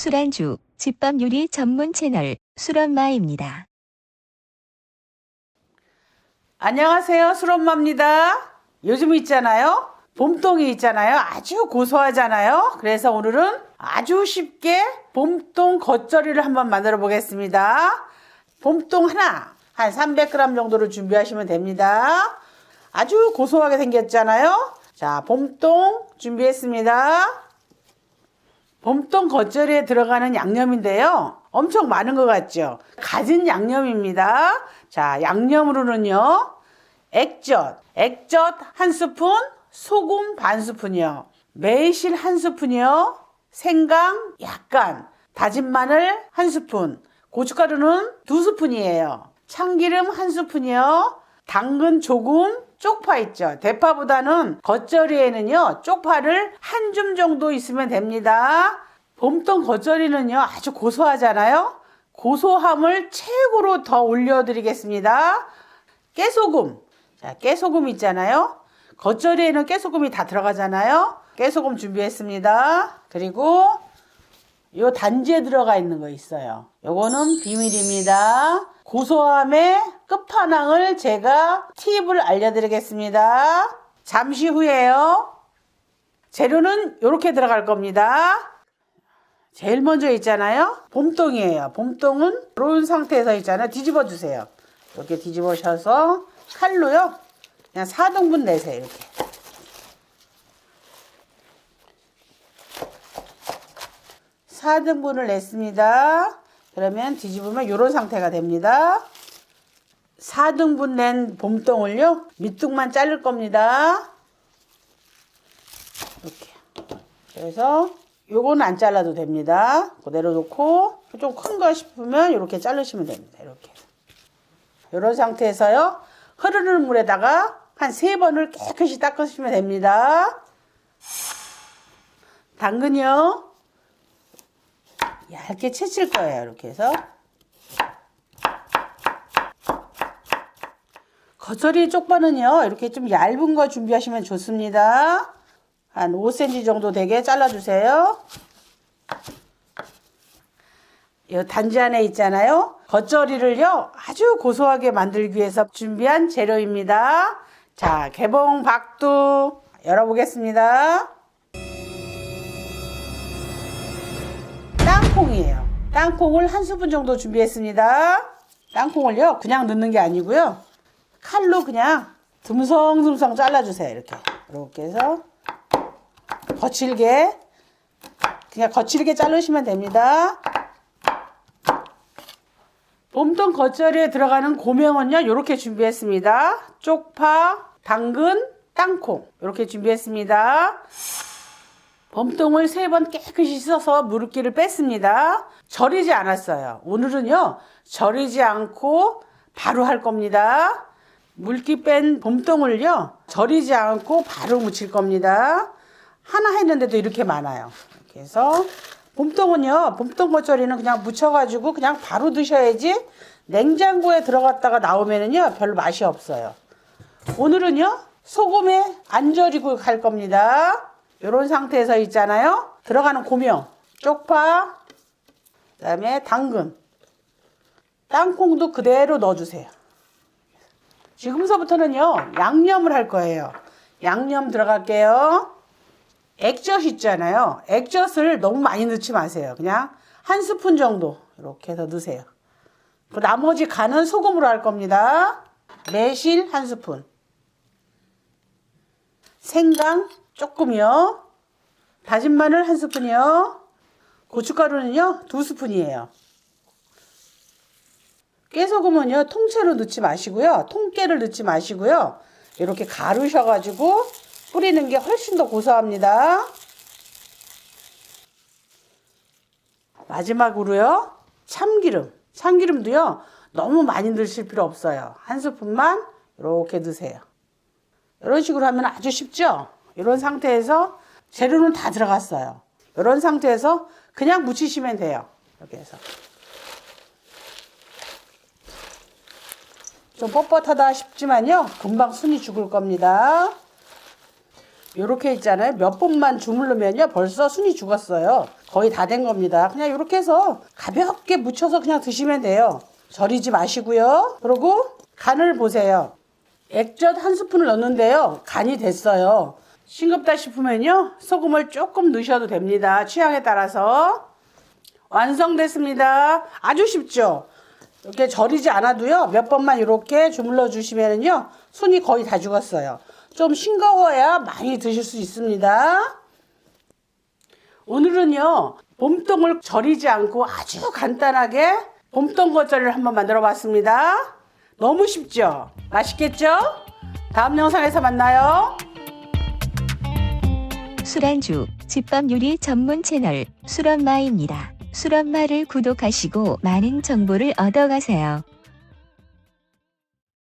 술안주, 집밥 요리 전문 채널 술엄마입니다. 안녕하세요. 술엄마입니다. 요즘 있잖아요. 봄동이 있잖아요. 아주 고소하잖아요. 그래서 오늘은 아주 쉽게 봄동 겉절이를 한번 만들어 보겠습니다. 봄동 하나, 한 300g 정도를 준비하시면 됩니다. 아주 고소하게 생겼잖아요. 자, 봄동 준비했습니다. 봄동 겉절이에 들어가는 양념인데요. 엄청 많은 것 같죠? 가진 양념입니다. 자, 양념으로는요. 액젓, 액젓 한 스푼, 소금 반 스푼이요. 매실 한 스푼이요. 생강 약간, 다진 마늘 한 스푼, 고춧가루는 두 스푼이에요. 참기름 한 스푼이요. 당근 조금, 쪽파 있죠. 대파보다는 겉절이에는요, 쪽파를 한 줌 정도 있으면 됩니다. 봄동 겉절이는요, 아주 고소하잖아요. 고소함을 최고로 더 올려드리겠습니다. 깨소금. 자, 깨소금 있잖아요. 겉절이에는 깨소금이 다 들어가잖아요. 깨소금 준비했습니다. 그리고 요 단지에 들어가 있는 거 있어요. 요거는 비밀입니다. 고소함의 끝판왕을 제가 팁을 알려드리겠습니다. 잠시 후에요. 재료는 이렇게 들어갈 겁니다. 제일 먼저 있잖아요. 봄동이에요. 봄동은 이런 상태에서 있잖아요. 뒤집어 주세요. 이렇게 뒤집으셔서 칼로요. 그냥 4등분 내세요. 이렇게. 사등분을 냈습니다. 그러면 뒤집으면 이런 상태가 됩니다. 4등분 낸 봄동을요. 밑둥만 자를 겁니다. 이렇게. 그래서 요거는 안 잘라도 됩니다. 그대로 놓고 좀 큰 거 싶으면 이렇게 자르시면 됩니다. 이렇게. 이런 상태에서요. 흐르는 물에다가 한 세 번을 깨끗이 닦으시면 됩니다. 당근이요. 얇게 채칠 거예요. 이렇게 해서. 겉절이 쪽파는요. 이렇게 좀 얇은 거 준비하시면 좋습니다. 한 5cm 정도 되게 잘라주세요. 이 단지 안에 있잖아요. 겉절이를요. 아주 고소하게 만들기 위해서 준비한 재료입니다. 자, 개봉 박두 열어보겠습니다. 땅콩이에요. 땅콩을 한 스푼 정도 준비했습니다. 땅콩을요, 그냥 넣는 게 아니고요. 칼로 그냥 듬성듬성 잘라주세요. 이렇게. 이렇게 해서 거칠게, 그냥 거칠게 자르시면 됩니다. 봄동 겉절이에 들어가는 고명은요, 이렇게 준비했습니다. 쪽파, 당근, 땅콩. 이렇게 준비했습니다. 범똥을 세 번 깨끗이 씻어서 물기를 뺐습니다. 절이지 않았어요. 오늘은요, 절이지 않고 바로 할 겁니다. 물기 뺀 봄동을요, 절이지 않고 바로 묻힐 겁니다. 하나 했는데도 이렇게 많아요. 이렇게 해서, 봄동은요, 봄동 겉절이는 그냥 묻혀가지고 그냥 바로 드셔야지 냉장고에 들어갔다가 나오면은요, 별로 맛이 없어요. 오늘은요, 소금에 안 절이고 갈 겁니다. 이런 상태에서 있잖아요. 들어가는 고명, 쪽파, 그 다음에 당근, 땅콩도 그대로 넣어주세요. 지금서부터는요, 양념을 할 거예요. 양념 들어갈게요. 액젓 있잖아요. 액젓을 너무 많이 넣지 마세요. 그냥 한 스푼 정도 이렇게 해서 넣으세요. 그 나머지 간은 소금으로 할 겁니다. 매실 한 스푼. 생강 조금이요. 다진 마늘 한 스푼이요. 고춧가루는요, 두 스푼이에요. 깨소금은요, 통째로 넣지 마시고요. 통깨를 넣지 마시고요. 이렇게 가르셔가지고 뿌리는 게 훨씬 더 고소합니다. 마지막으로요, 참기름. 참기름도요, 너무 많이 넣으실 필요 없어요. 한 스푼만 이렇게 넣으세요. 이런 식으로 하면 아주 쉽죠? 이런 상태에서 재료는 다 들어갔어요. 이런 상태에서 그냥 묻히시면 돼요. 이렇게 해서. 좀 뻣뻣하다 싶지만요. 금방 순이 죽을 겁니다. 이렇게 있잖아요. 몇 번만 주물르면요. 벌써 순이 죽었어요. 거의 다 된 겁니다. 그냥 이렇게 해서 가볍게 묻혀서 그냥 드시면 돼요. 절이지 마시고요. 그리고 간을 보세요. 액젓 한 스푼을 넣는데요. 간이 됐어요. 싱겁다 싶으면요. 소금을 조금 넣으셔도 됩니다. 취향에 따라서. 완성됐습니다. 아주 쉽죠? 이렇게 절이지 않아도요. 몇 번만 이렇게 주물러 주시면은요. 순이 거의 다 죽었어요. 좀 싱거워야 많이 드실 수 있습니다. 오늘은요. 봄동을 절이지 않고 아주 간단하게 봄동 겉절이를 한번 만들어 봤습니다. 너무 쉽죠? 맛있겠죠? 다음 영상에서 만나요. 술안주 집밥 요리 전문 채널 술엄마입니다. 술엄마를 구독하시고 많은 정보를 얻어가세요.